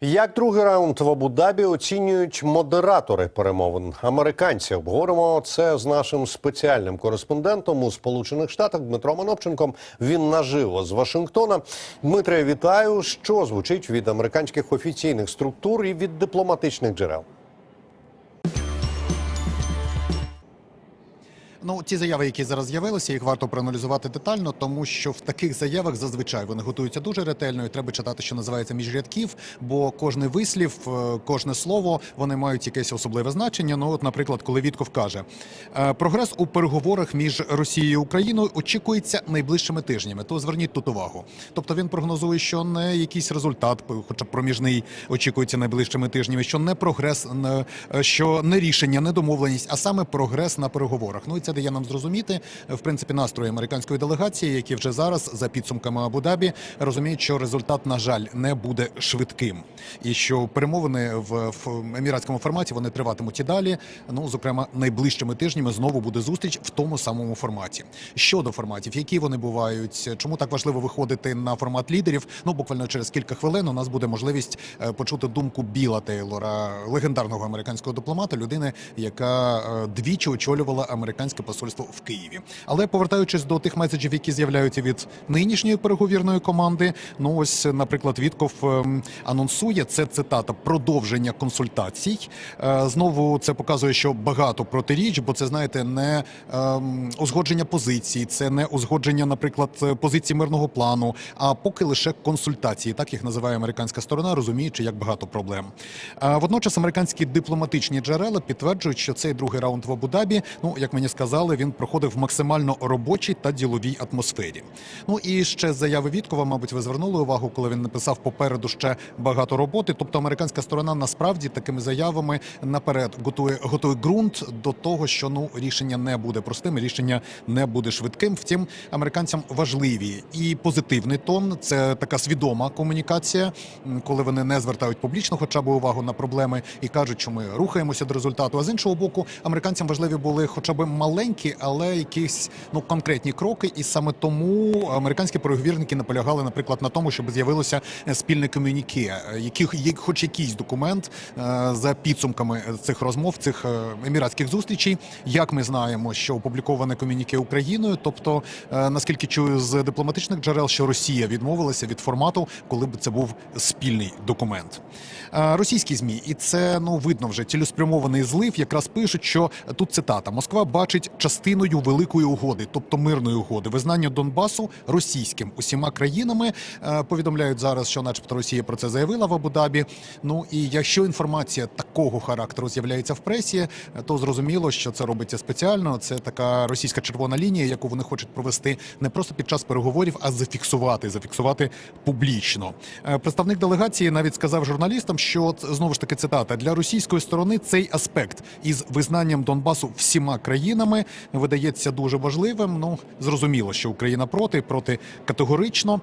Як другий раунд в Абу-Дабі оцінюють модератори перемовин американці? Обговоримо це з нашим спеціальним кореспондентом у Сполучених Штатах Дмитром Анопченком. Він наживо з Вашингтона. Дмитре, вітаю. Що звучить від американських офіційних структур і від дипломатичних джерел? Ну, ті заяви, які зараз з'явилися, їх варто проаналізувати детально, тому що в таких заявах зазвичай вони готуються дуже ретельно. і Треба читати, що називається між рядків, бо кожний вислів, е, кожне слово вони мають якесь особливе значення. Ну, от, наприклад, коли Вітков каже, «Е, прогрес у переговорах між Росією і Україною очікується найближчими тижнями. То зверніть тут увагу. Тобто він прогнозує, що не якийсь результат, хоча б проміжний, очікується найближчими тижнями, що не прогрес, е, що не рішення, не домовленість, а саме прогрес на переговорах. Ну і це дає нам зрозуміти в принципі настрої американської делегації, які вже зараз за підсумками Абу-Дабі розуміють, що результат, на жаль, не буде швидким, і що перемовини в, в еміратському форматі вони триватимуть і далі. Ну зокрема, найближчими тижнями знову буде зустріч в тому самому форматі. Щодо форматів, які вони бувають, чому так важливо виходити на формат лідерів? Ну буквально через кілька хвилин у нас буде можливість е, почути думку Біла Тейлора, легендарного американського дипломата, людини, яка е, двічі очолювала американське посольство в Києві. Але повертаючись до тих меседжів, які з'являються від нинішньої переговірної команди, ну ось, наприклад, Вітков ем, анонсує це цитата продовження консультацій. Е, Знову це показує, що багато протиріч, бо це знаєте, не ем, узгодження позицій, це не узгодження, наприклад, позиції мирного плану, а поки лише консультації, так їх називає американська сторона, розуміючи, як багато проблем. Е, Водночас американські дипломатичні джерела підтверджують, що цей другий раунд в Абу-Дабі, ну як мені сказали, він проходив в максимально робочій та діловій атмосфері. Ну і ще заяви Віткова, мабуть, ви звернули увагу, коли він написав попереду ще багато роботи. Тобто американська сторона насправді такими заявами наперед готує готує ґрунт до того, що ну рішення не буде простим, рішення не буде швидким. Втім, американцям важливі і позитивний тон. Це така свідома комунікація, коли вони не звертають публічно, хоча б увагу на проблеми і кажуть, що ми рухаємося до результату. А з іншого боку, американцям важливі були хоча б маленькі, але якісь ну конкретні кроки. І саме тому американські переговірники наполягали, наприклад, на тому, щоб з'явилося е, спільне комюніке, е, яких є хоч якийсь документ е, за підсумками цих розмов, цих еміратських зустрічей. Як ми знаємо, що опубліковане комюніке Україною, тобто наскільки чую з дипломатичних джерел, що Росія відмовилася від формату, коли б це був спільний документ. Російські змі, і це ну видно вже цілеспрямований злив. Якраз пишуть, що тут цитата: Москва бачить частиною великої угоди, тобто мирної угоди, визнання Донбасу російським усіма країнами. Е, Повідомляють зараз, що, начебто, Росія про це заявила в Абу-Дабі. Ну і якщо інформація такого характеру з'являється в пресі, то зрозуміло, що це робиться спеціально. Це така російська червона лінія, яку вони хочуть провести не просто під час переговорів, а зафіксувати, зафіксувати публічно. Е, Представник делегації навіть сказав журналістам, що знову ж таки цитата для російської сторони цей аспект із визнанням Донбасу всіма країнами видається дуже важливим. Ну зрозуміло, що Україна проти, проти категорично.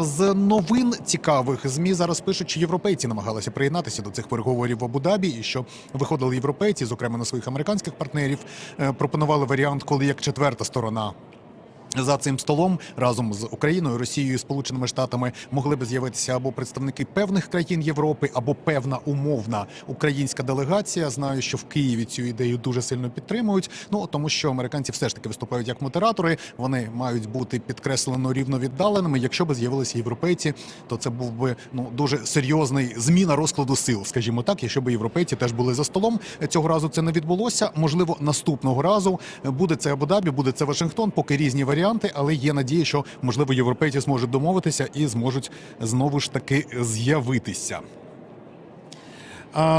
З новин цікавих змі зараз пишуть, що європейці намагалися приєднатися до цих переговорів в Абу-Дабі, і що виходили європейці, зокрема на своїх американських партнерів, е, пропонували варіант, коли як четверта сторона. За цим столом разом з Україною, Росією, Сполученими Штатами могли би з'явитися або представники певних країн Європи, або певна умовна українська делегація. Знаю, що в Києві цю ідею дуже сильно підтримують. Ну тому, що американці все ж таки виступають як модератори. Вони мають бути підкреслено рівновіддаленими. Якщо б з'явилися європейці, то це був би ну дуже серйозний зміна розкладу сил, скажімо так. Якщо б європейці теж були за столом, цього разу це не відбулося. Можливо, наступного разу буде це Абу-Дабі, буде це Вашингтон, поки різні варіанти, але є надія, що можливо європейці зможуть домовитися і зможуть знову ж таки з'явитися.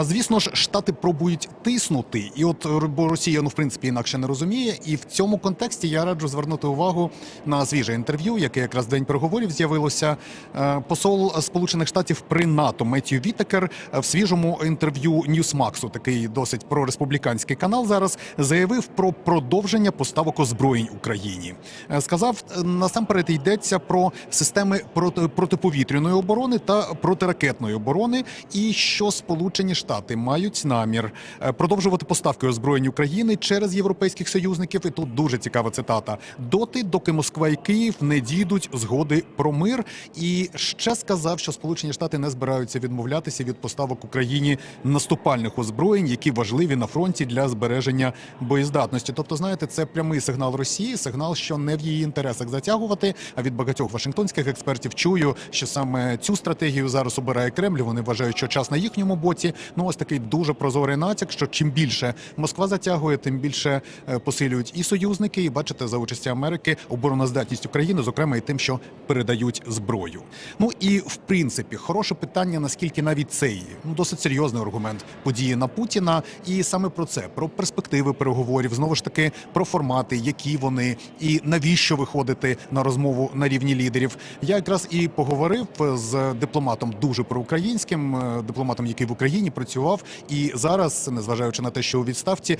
Звісно ж, штати пробують тиснути, і от р- бо Росія ну в принципі інакше не розуміє. І в цьому контексті я раджу звернути увагу на свіже інтерв'ю, яке якраз в день переговорів з'явилося. Е, Посол Сполучених Штатів при НАТО Меттью Вітекер е, в свіжому інтерв'ю Ньюсмаксу, такий досить прореспубліканський канал, зараз заявив про продовження поставок озброєнь Україні. Е, Сказав е, насамперед йдеться про системи проти протиповітряної оборони та протиракетної оборони, і що Сполучені Сполучені Штати мають намір е, продовжувати поставки озброєнь України через європейських союзників. І тут дуже цікава цитата: доти, доки Москва і Київ не дійдуть згоди про мир. І ще сказав, що Сполучені Штати не збираються відмовлятися від поставок Україні наступальних озброєнь, які важливі на фронті для збереження боєздатності. Тобто, знаєте, це прямий сигнал Росії, сигнал, що не в її інтересах затягувати. А від багатьох вашингтонських експертів чую, що саме цю стратегію зараз обирає Кремль. Вони вважають, що час на їхньому боці. Ну ось такий дуже прозорий натяк, що чим більше Москва затягує, тим більше е, посилюють і союзники. І бачите, за участі Америки обороноздатність України, зокрема і тим, що передають зброю. Ну і в принципі, хороше питання, наскільки навіть цей ну досить серйозний аргумент події на Путіна, і саме про це, про перспективи переговорів, знову ж таки про формати, які вони і навіщо виходити на розмову на рівні лідерів. Я якраз і поговорив з дипломатом дуже проукраїнським, е, дипломатом, який в Україні працював, і зараз, незважаючи на те, що у відставці, е,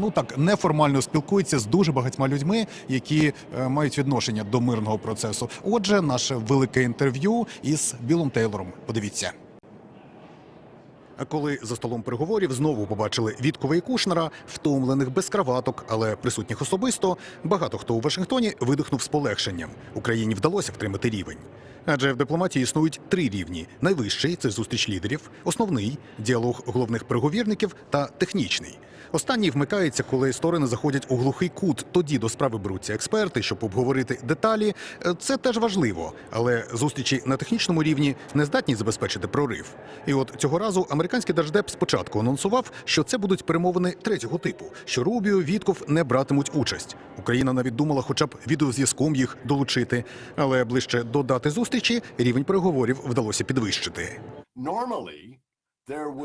ну так неформально спілкується з дуже багатьма людьми, які е, мають відношення до мирного процесу. Отже, наше велике інтерв'ю із Білом Тейлором. Подивіться. Коли за столом переговорів знову побачили Віткова і Кушнера, втомлених без краваток, але присутніх особисто, багато хто у Вашингтоні видихнув з полегшенням. Україні вдалося втримати рівень. Адже в дипломатії існують три рівні: найвищий це зустріч лідерів, основний діалог головних переговірників та технічний. Останній вмикається, коли сторони заходять у глухий кут. Тоді до справи беруться експерти, щоб обговорити деталі. Це теж важливо, але зустрічі на технічному рівні не здатні забезпечити прорив. І от цього разу американський держдеп спочатку анонсував, що це будуть перемовини третього типу, що Рубіо, Вітков не братимуть участь. Україна навіть думала, хоча б відеозв'язком їх долучити. Але ближче до дати зустрічі рівень переговорів вдалося підвищити.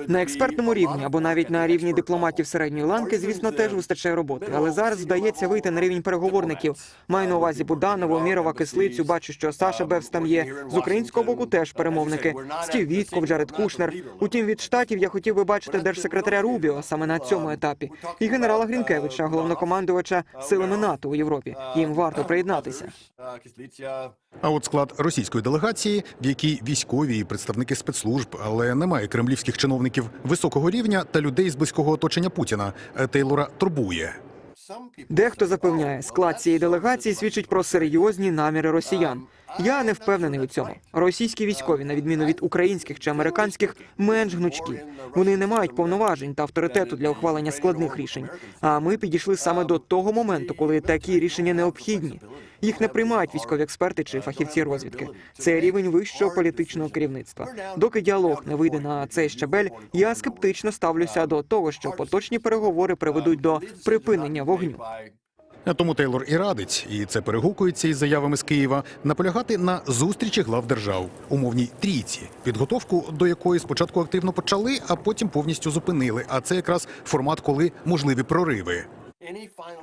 На експертному рівні або навіть на рівні дипломатів середньої ланки, звісно, теж вистачає роботи. Але зараз вдається вийти на рівень переговорників. Маю на увазі Буданову, Мірова, Кислицю. Бачу, що Саша Бевс там є. З українського боку теж перемовники. Стів Вітков, Джаред Кушнер. Утім, від штатів я хотів би бачити держсекретаря Рубіо саме на цьому етапі, і генерала Грінкевича, головнокомандувача силами НАТО у Європі. Їм варто приєднатися. А от склад російської делегації, в якій військові і представники спецслужб, але немає кремлівських чиновників високого рівня та людей з близького оточення Путіна, е, Тейлора турбує. Дехто запевняє, склад цієї делегації свідчить про серйозні наміри росіян. Я не впевнений у цьому. Російські військові, на відміну від українських чи американських, менш гнучкі. Вони не мають повноважень та авторитету для ухвалення складних рішень. А ми підійшли саме до того моменту, коли такі рішення необхідні. Їх не приймають військові експерти чи фахівці розвідки. Це рівень вищого політичного керівництва. Доки діалог не вийде на цей щабель, я скептично ставлюся до того, що поточні переговори приведуть до припинення вогню. Тому Тейлор і радить, і це перегукується із заявами з Києва, наполягати на зустрічі глав держав, умовній трійці, підготовку до якої спочатку активно почали, а потім повністю зупинили. А це якраз формат, коли можливі прориви.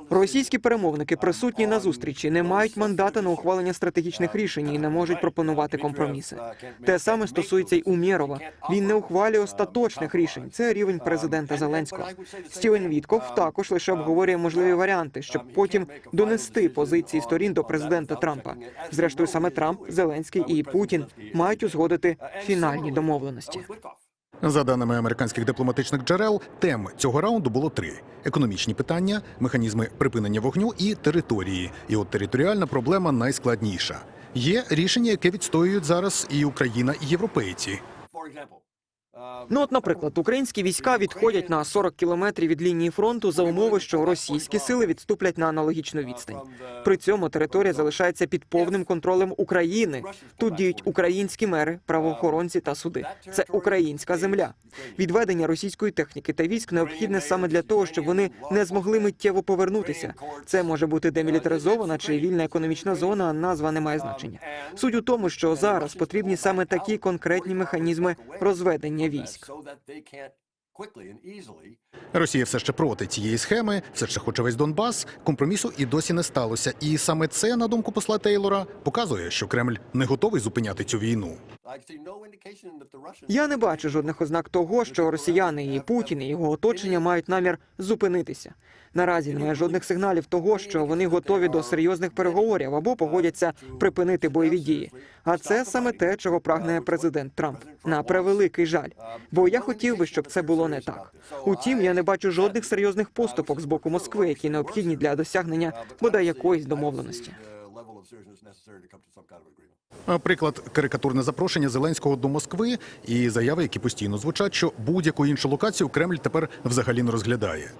Російські перемовники присутні на зустрічі не мають мандата на ухвалення стратегічних рішень і не можуть пропонувати компроміси. Те саме стосується й Умєрова. Він не ухвалює остаточних рішень. Це рівень президента Зеленського. Стівен Вітков також лише обговорює можливі варіанти, щоб потім донести позиції сторін до президента Трампа. Зрештою, саме Трамп, Зеленський і Путін мають узгодити фінальні домовленості. За даними американських дипломатичних джерел, тем цього раунду було три: економічні питання, механізми припинення вогню і території. І от територіальна проблема найскладніша. Є рішення, яке відстоюють зараз і Україна, і європейці. Ну, от, наприклад, українські війська відходять на 40 кілометрів від лінії фронту за умови, що російські сили відступлять на аналогічну відстань. При цьому територія залишається під повним контролем України. Тут діють українські мери, правоохоронці та суди. Це українська земля. Відведення російської техніки та військ необхідне саме для того, щоб вони не змогли миттєво повернутися. Це може бути демілітаризована чи вільна економічна зона. Назва не має значення. Суть у тому, що зараз потрібні саме такі конкретні механізми розведення військ. Росія все ще проти цієї схеми, все ще хоче весь Донбас. Компромісу і досі не сталося. І саме це, на думку посла Тейлора, показує, що Кремль не готовий зупиняти цю війну. Я не бачу жодних ознак того, що росіяни і Путін і його оточення мають намір зупинитися. Наразі немає жодних сигналів того, що вони готові до серйозних переговорів або погодяться припинити бойові дії. А це саме те, чого прагне президент Трамп. На превеликий жаль. Бо я хотів би, щоб це було не так. Утім, я не бачу жодних серйозних поступок з боку Москви, які необхідні для досягнення бодай якоїсь домовленості. Приклад карикатурне запрошення Зеленського до Москви і заяви, які постійно звучать, що будь-яку іншу локацію Кремль тепер взагалі не розглядає.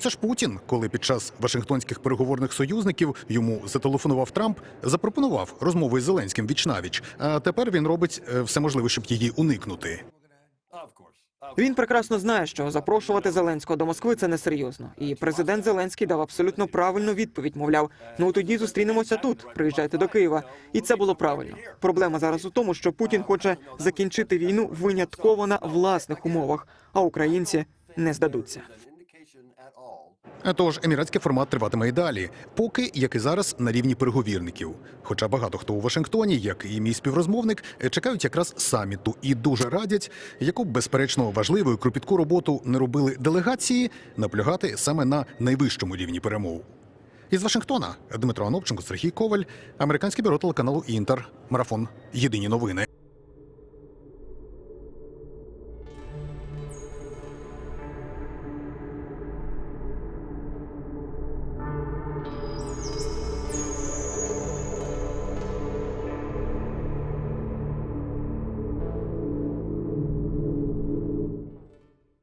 Це ж Путін, коли під час Вашингтонських переговорних союзників йому зателефонував Трамп, запропонував розмову із Зеленським вічнавіч. А тепер він робить е, все можливе, щоб її уникнути. Він прекрасно знає, що запрошувати Зеленського до Москви це несерйозно. І президент Зеленський дав абсолютно правильну відповідь. Мовляв, ну тоді зустрінемося тут. Приїжджайте до Києва. І це було правильно. Проблема зараз у тому, що Путін хоче закінчити війну винятково на власних умовах, а українці не здадуться. Тож еміратський формат триватиме і далі, поки, як і зараз, на рівні переговірників. Хоча багато хто у Вашингтоні, як і мій співрозмовник, чекають якраз саміту і дуже радять, яку безперечно важливу і кропітку роботу не робили делегації, наполягати саме на найвищому рівні перемов. Із Вашингтона Дмитро Анопченко, Сергій Коваль, американське бюро телеканалу Інтер, марафон Єдині новини.